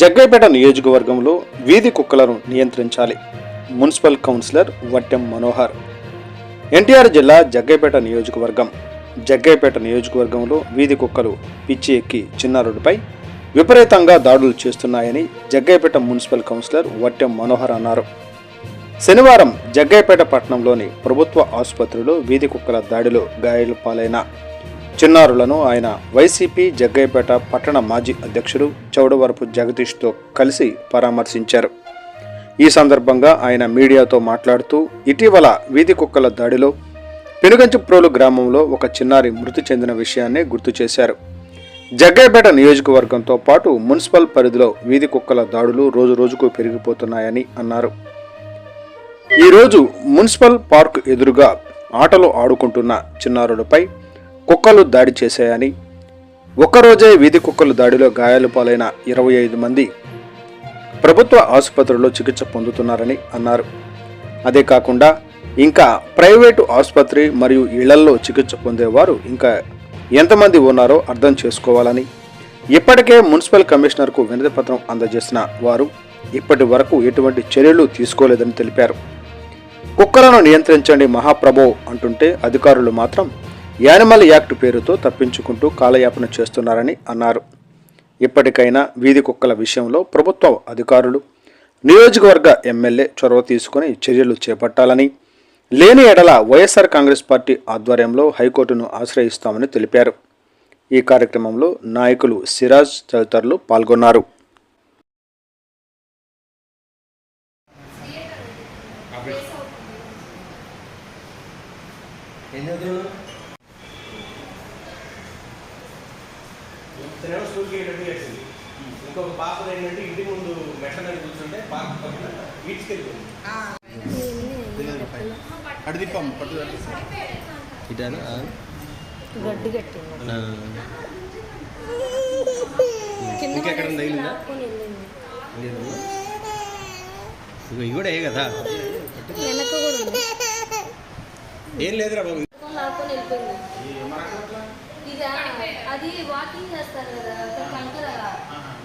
జగ్గైపేట నియోజకవర్గంలో వీధి కుక్కలను నియంత్రించాలి. Municipal councillor Vattem Manohar. NTR జిల్లా జగ్గైపేట నియోజకవర్గం. జగ్గైపేట నియోజకవర్గంలో వీధి కుక్కలు పిచ్చి ఎక్కి చిన్నారుడిపై విపరీతంగా దాడులు చేస్తున్నాయని జగ్గైపేట మున్సిపల్ కౌన్సిలర్ వట్టెం మనోహర్ అన్నారు. శనివారం జగ్గైపేట పట్టణంలోని ప్రభుత్వ ఆసుపత్రిలో వీధి కుక్కల దాడిలో గాయాల పాలైన చిన్నారులను ఆయన వైసీపీ జగ్గయ్యపేట పట్టణ మాజీ అధ్యక్షుడు చౌడవరపు జగదీష్తో కలిసి పరామర్శించారు. ఈ సందర్భంగా ఆయన మీడియాతో మాట్లాడుతూ ఇటీవల వీధి కుక్కల దాడిలో పెనుగంచిప్రోలు గ్రామంలో ఒక చిన్నారి మృతి చెందిన విషయాన్ని గుర్తు చేశారు. జగ్గయ్యపేట నియోజకవర్గంతో పాటు మున్సిపల్ పరిధిలో వీధి కుక్కల దాడులు రోజు రోజుకు పెరిగిపోతున్నాయని అన్నారు. ఈరోజు మున్సిపల్ పార్క్ ఎదురుగా ఆటలు ఆడుకుంటున్న చిన్నారులపై కుక్కలు దాడి చేశాయని ఒక్కరోజే వీధి కుక్కలు దాడిలో గాయాలు పాలైన ఇరవై ఐదు మంది ప్రభుత్వ ఆసుపత్రుల్లో చికిత్స పొందుతున్నారని అన్నారు. అదే కాకుండా ఇంకా ప్రైవేటు ఆసుపత్రి మరియు ఇళ్ళల్లో చికిత్స పొందేవారు ఇంకా ఎంతమంది ఉన్నారో అర్థం చేసుకోవాలని ఇప్పటికే మున్సిపల్ కమిషనర్కు వినతి పత్రం అందజేసిన వారు ఇప్పటి వరకు ఎటువంటి చర్యలు తీసుకోలేదని తెలిపారు. కుక్కలను నియంత్రించండి మహాప్రభో అంటుంటే అధికారులు మాత్రం యానిమల్ యాక్ట్ పేరుతో తప్పించుకుంటూ కాలయాపన చేస్తున్నారని అన్నారు. ఇప్పటికైనా వీధి కుక్కల విషయంలో ప్రభుత్వ అధికారులు నియోజకవర్గ ఎమ్మెల్యే చొరవ తీసుకుని చర్యలు చేపట్టాలని లేని ఎడల వైఎస్ఆర్ కాంగ్రెస్ పార్టీ ఆధ్వర్యంలో హైకోర్టును ఆశ్రయిస్తామని తెలిపారు. ఈ కార్యక్రమంలో నాయకులు సిరాజ్ తదితరులు పాల్గొన్నారు ఎన్ని వదిలేవు? ఇతనేమో స్కూల్కి వెళ్ళి చేసింది ఇంకొక పాప ఏంటంటే ఇంటి ముందు మెట్ల మీద కూర్చుంటే పాప పక్కన పట్టు ఇటానా? గడ్డి ఇంకెక్కడ తగిలిందా? ఇవి కూడా ఏ కదా ఏం లేదురా బాబు. ఇది అది వాకింగ్ చేస్తారు కదా అక్కడ కంకర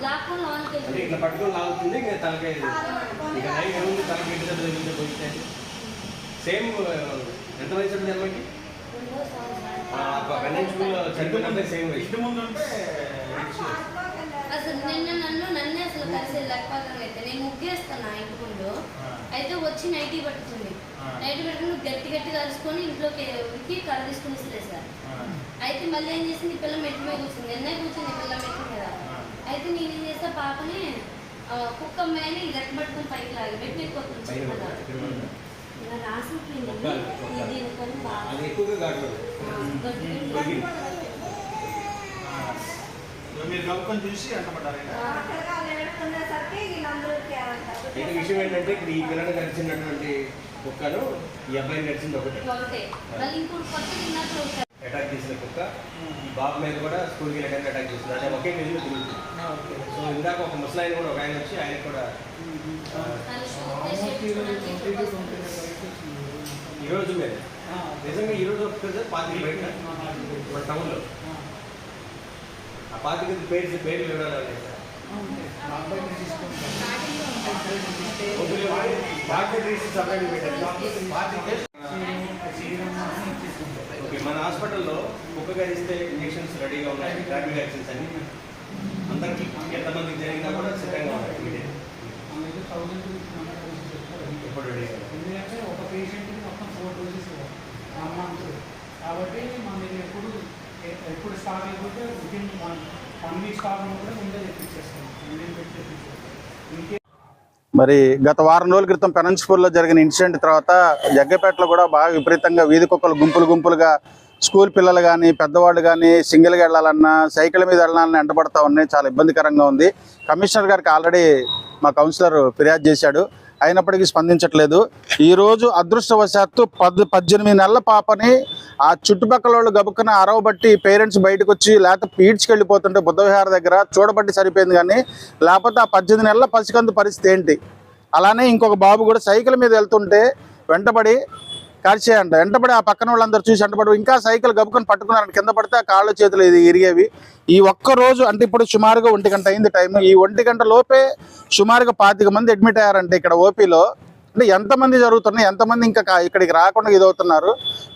లాక్కొని లోనికి అంటే వెళ్ళిపోయింది ఇట్లా పట్టుకొని లాగుతుంది ఇంకా తలకాయ ఇక నైట్ ఏముంది? తలకి ఇంటి దగ్గర తగిలిందే పోయితే సేమ్ ఎంత వయసు అమ్మాయికి? అసలు నిన్న నన్ను నన్నే అసలు కలిసి లేకపోతాను అయితే నేను ముగ్గేస్తాను ఇంటి ముందు. అయితే వచ్చి నైటీ పట్టుకుంది. నైటీ పట్టుకుని గట్టి గట్టి కలుసుకొని ఇంట్లోకి ఉరికి కర్ర తీసుకుని విసిరేసారు అయితే మళ్ళీ ఏం చేసింది? పిల్ల మెట్టు మీద కూర్చుంది. నిన్నే కూర్చుంది పిల్ల మెట్టు మీద. అయితే నేను ఏం చేస్తా పాపని కుక్క అమ్మాయిని రెక్క పట్టుకుని పైకి లాగి మెట్టు ఎక్కువ చిన్నగా ఇలా మీరు చూసి అంటపడ్డారు విషయం ఏంటంటే ఈ పిల్లని గడిచినటువంటి కుక్కను ఈ అబ్బాయిని గడిచింది ఒకటి. అటాక్ చేసిన కుక్క ఈ బాబు మీద కూడా స్కూల్కి వెళ్ళడానికి అటాక్ చేస్తుంది అంటే ఒకే పేజీలో తిరుగుతుంది. సో ఇందాక ఒక ముసలాయన కూడా ఒక ఆయన వచ్చి ఆయన కూడా తను షూట్ చేసి పెట్టుకోవడానికి ఈ రోజు మీద. నిజంగా ఈ రోజు ఒక పాతిక బయట మన టౌన్లో. ఆ. పాతిక పేరు పేరు వివరాలు ఉన్నాయి డాక్టర్ సపరేట్ పెట్టారు. మన హాస్పిటల్లో కుక్క గడిస్తే ఇంజెక్షన్స్ రెడీగా ఉన్నాయి ర్యాపిడ్ వ్యాక్సిన్స్ అన్ని. అందరికీ ఎంతమందికి జరిగినా కూడా సిద్ధంగా ఉన్నాయి రెడీ ఎందుకంటే ఒక పేషెంట్కి మొత్తం ఫోర్ డోసెస్ వన్ మంత్ కాబట్టి మన ఎప్పుడు ఎప్పుడు స్టాక్ అయిపోతే within one one week stock కూడా ముందే తెప్పించేస్తాం. ముందే మరి గత వారం రోజుల క్రితం పెనంచిపూర్లో జరిగిన ఇన్సిడెంట్ తర్వాత జగ్గపేటలో కూడా బాగా విపరీతంగా వీధి కుక్కలు గుంపులు గుంపులుగా స్కూల్ పిల్లలు కానీ పెద్దవాళ్ళు కానీ సింగిల్గా వెళ్ళాలన్నా సైకిల్ మీద వెళ్ళాలని ఎంటబడతా ఉన్నాయి. చాలా ఇబ్బందికరంగా ఉంది. కమిషనర్ గారికి ఆల్రెడీ మా కౌన్సిలర్ ఫిర్యాదు చేశాడు. అయినప్పటికీ స్పందించట్లేదు. ఈరోజు అదృష్టవశాత్తు పద్ పద్దెనిమిది నెలల పాపని ఆ చుట్టుపక్కల వాళ్ళు గబుక్కున అరవబట్టి పేరెంట్స్ బయటకు వచ్చి లేకపోతే పీడ్చుకు వెళ్ళిపోతుంటే బుద్ధవిహార దగ్గర చూడబట్టి సరిపోయింది కానీ లేకపోతే ఆ పద్దెనిమిది నెలల పసికందు పరిస్థితి ఏంటి? అలానే ఇంకొక బాబు కూడా సైకిల్ మీద వెళ్తుంటే వెంటబడి కరిచేయంట వెంటబడి ఆ పక్కన వాళ్ళందరూ చూసి వెంటబడి ఇంకా సైకిల్ గబుకొని పట్టుకున్నారంట కింద పడితే ఆ కాళ్ళు చేతులు ఇది ఇరిగేవి. ఈ ఒక్క రోజు అంటే ఇప్పుడు సుమారుగా ఒంటి గంట అయింది టైం ఈ ఒంటి గంట లోపే సుమారుగా పాతిక మంది అడ్మిట్ అయ్యారంటే ఇక్కడ ఓపీలో. అంటే ఎంతమంది జరుగుతున్నాయి ఎంతమంది ఇంకా ఇక్కడికి రాకుండా ఇదవుతున్నారు.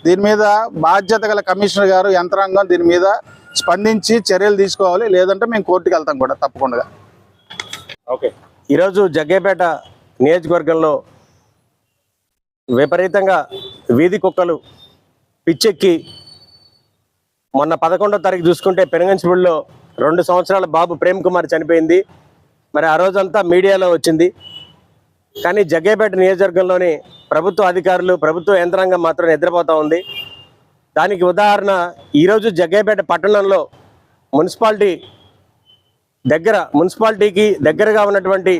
దీని మీద బాధ్యత గల కమిషనర్ గారు యంత్రాంగం దీని మీద స్పందించి చర్యలు తీసుకోవాలి. లేదంటే మేము కోర్టుకి వెళ్తాం కూడా తప్పకుండా. ఓకే. ఈరోజు జగ్గేపేట నియోజకవర్గంలో విపరీతంగా వీధి కుక్కలు పిచ్చెక్కి మొన్న పదకొండో తారీఖు చూసుకుంటే పెనగంచిపూడిలో రెండు సంవత్సరాల బాబు ప్రేమ్ కుమార్ చనిపోయింది. మరి ఆ రోజంతా మీడియాలో వచ్చింది. కానీ జగ్గేపేట నియోజకవర్గంలోని ప్రభుత్వ అధికారులు ప్రభుత్వ యంత్రాంగం మాత్రం నిద్రపోతూ ఉంది. దానికి ఉదాహరణ ఈరోజు జగ్గేపేట పట్టణంలో మున్సిపాలిటీ దగ్గర మున్సిపాలిటీకి దగ్గరగా ఉన్నటువంటి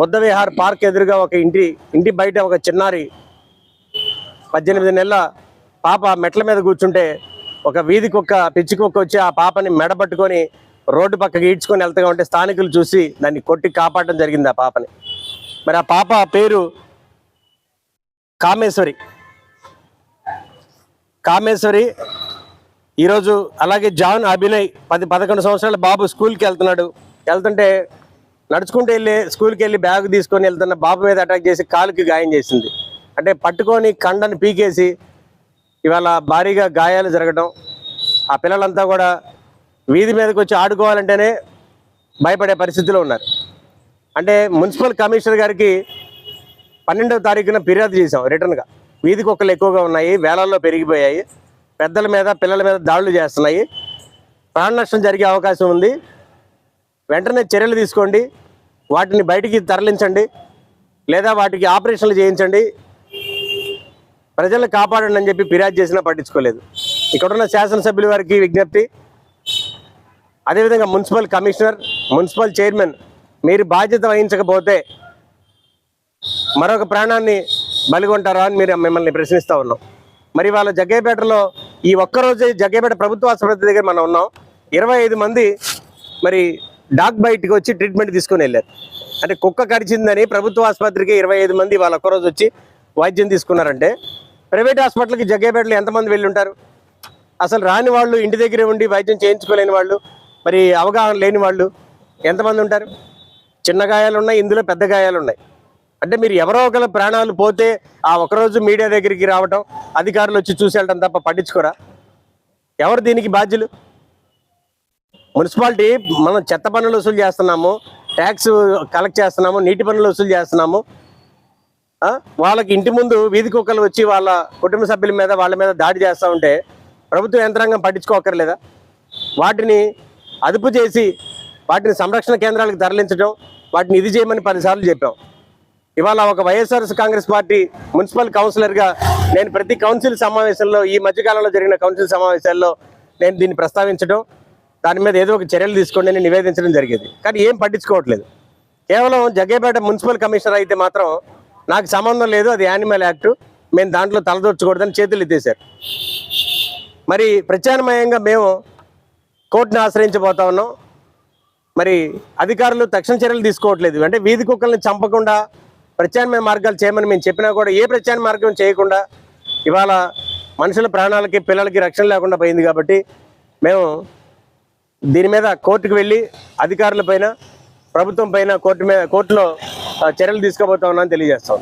బుద్ధ విహార్ పార్క్ ఎదురుగా ఒక ఇంటి ఇంటి బయట ఒక చిన్నారి పద్దెనిమిది నెలల పాప మెట్ల మీద కూర్చుంటే ఒక వీధి కుక్క పిచ్చి కుక్క వచ్చి ఆ పాపని మెడబట్టుకొని రోడ్డు పక్కకి ఈడ్చుకొని వెళ్తగా ఉంటే స్థానికులు చూసి దాన్ని కొట్టి కాపాడడం జరిగింది ఆ పాపని. మరి ఆ పాప పేరు కామేశ్వరి. కామేశ్వరి ఈరోజు అలాగే జాన్ అభినయ్ పది పదకొండు సంవత్సరాల బాబు స్కూల్కి వెళ్తున్నాడు. వెళ్తుంటే నడుచుకుంటూ వెళ్ళి స్కూల్కి వెళ్ళి బ్యాగ్ తీసుకొని వెళ్తున్న బాబు మీద అటాక్ చేసి కాలుకి గాయం చేసింది. అంటే పట్టుకొని కండని పీకేసి ఇవాళ భారీగా గాయాలు జరగడం ఆ పిల్లలంతా కూడా వీధి మీదకి వచ్చి ఆడుకోవాలంటేనే భయపడే పరిస్థితిలో ఉన్నారు. అంటే మున్సిపల్ కమిషనర్ గారికి పన్నెండవ తారీఖున ఫిర్యాదు చేసాం రిటర్న్గా వీధి కుక్కలు ఎక్కువగా ఉన్నాయి వేలల్లో పెరిగిపోయాయి పెద్దల మీద పిల్లల మీద దాడులు చేస్తున్నాయి. ప్రాణ నష్టం జరిగే అవకాశం ఉంది. వెంటనే చర్యలు తీసుకోండి వాటిని బయటికి తరలించండి లేదా వాటికి ఆపరేషన్లు చేయించండి. ప్రజలను కాపాడండి అని చెప్పి ఫిర్యాదు చేసినా పట్టించుకోలేదు. ఇక్కడున్న శాసనసభ్యుల వారికి విజ్ఞప్తి. అదేవిధంగా మున్సిపల్ కమిషనర్ మున్సిపల్ చైర్మన్ మీరు బాధ్యత వహించకపోతే మరొక ప్రాణాన్ని బలిగొంటారా అని మీరు మిమ్మల్ని ప్రశ్నిస్తూ ఉన్నాం. మరి వాళ్ళ జగ్గేపేటలో ఈ ఒక్కరోజే జగ్గేపేట ప్రభుత్వ ఆసుపత్రి దగ్గర మనం ఉన్నాం. ఇరవై ఐదు మంది మరి డాగ్ బయటికి వచ్చి ట్రీట్మెంట్ తీసుకొని వెళ్ళారు. అంటే కుక్క కరిచిందని ప్రభుత్వ ఆసుపత్రికి ఇరవై ఐదు మంది వాళ్ళ ఒక్కరోజు వచ్చి వైద్యం తీసుకున్నారంటే ప్రైవేట్ హాస్పిటల్కి జగ్గేపేటలో ఎంతమంది వెళ్ళి ఉంటారు అసలు రాని వాళ్ళు ఇంటి దగ్గరే ఉండి వైద్యం చేయించుకోలేని వాళ్ళు మరి అవగాహన లేని వాళ్ళు ఎంతమంది ఉంటారు? చిన్న గాయాలు ఉన్నాయి ఇందులో పెద్ద గాయాలు ఉన్నాయి. అంటే మీరు ఎవరో ఒకరి ప్రాణాలు పోతే ఆ ఒకరోజు మీడియా దగ్గరికి రావటం అధికారులు వచ్చి చూసి వెళ్ళటం తప్ప పట్టించుకోరా? ఎవరు దీనికి బాధ్యులు? మున్సిపాలిటీ మనం చెత్త పనులు వసూలు చేస్తున్నాము ట్యాక్స్ కలెక్ట్ చేస్తున్నాము నీటి పనులు వసూలు చేస్తున్నాము వాళ్ళకి ఇంటి ముందు వీధి కుక్కలు వచ్చి వాళ్ళ కుటుంబ సభ్యుల మీద వాళ్ళ మీద దాడి చేస్తూ ఉంటే ప్రభుత్వ యంత్రాంగం పట్టించుకోకర్లేదా? వాటిని అదుపు చేసి వాటిని సంరక్షణ కేంద్రాలకు తరలించడం వాటిని ఇది చేయమని పదిసార్లు చెప్పాం. ఇవాళ ఒక వైఎస్ఆర్ కాంగ్రెస్ పార్టీ మున్సిపల్ కౌన్సిలర్గా నేను ప్రతి కౌన్సిల్ సమావేశంలో ఈ మధ్యకాలంలో జరిగిన కౌన్సిల్ సమావేశాల్లో నేను దీన్ని ప్రస్తావించడం దాని మీద ఏదో ఒక చర్యలు తీసుకోండి అని నివేదించడం జరిగేది. కానీ ఏం పట్టించుకోవట్లేదు. కేవలం జగ్గేపేట మున్సిపల్ కమిషనర్ అయితే మాత్రం నాకు సంబంధం లేదు అది యానిమల్ యాక్ట్ మేము దాంట్లో తలదొచ్చకూడదని చేతులు ఎత్తేసారు మరి ప్రత్యామ్నాయంగా మేము కోర్టుని ఆశ్రయించబోతా ఉన్నాం. మరి అధికారులు తక్షణ చర్యలు తీసుకోవట్లేదు. అంటే వీధి కుక్కల్ని చంపకుండా ప్రత్యామ్నాయ మార్గాలు చేయమని మేము చెప్పినా కూడా ఏ ప్రత్యామ్నాయ మార్గం చేయకుండా ఇవాళ మనుషుల ప్రాణాలకి పిల్లలకి రక్షణ లేకుండా పోయింది కాబట్టి మేము దీని మీద కోర్టుకు వెళ్ళి అధికారుల పైన ప్రభుత్వం పైన కోర్టు మీద కోర్టులో చర్యలు తీసుకోబోతా ఉన్నామని తెలియజేస్తాం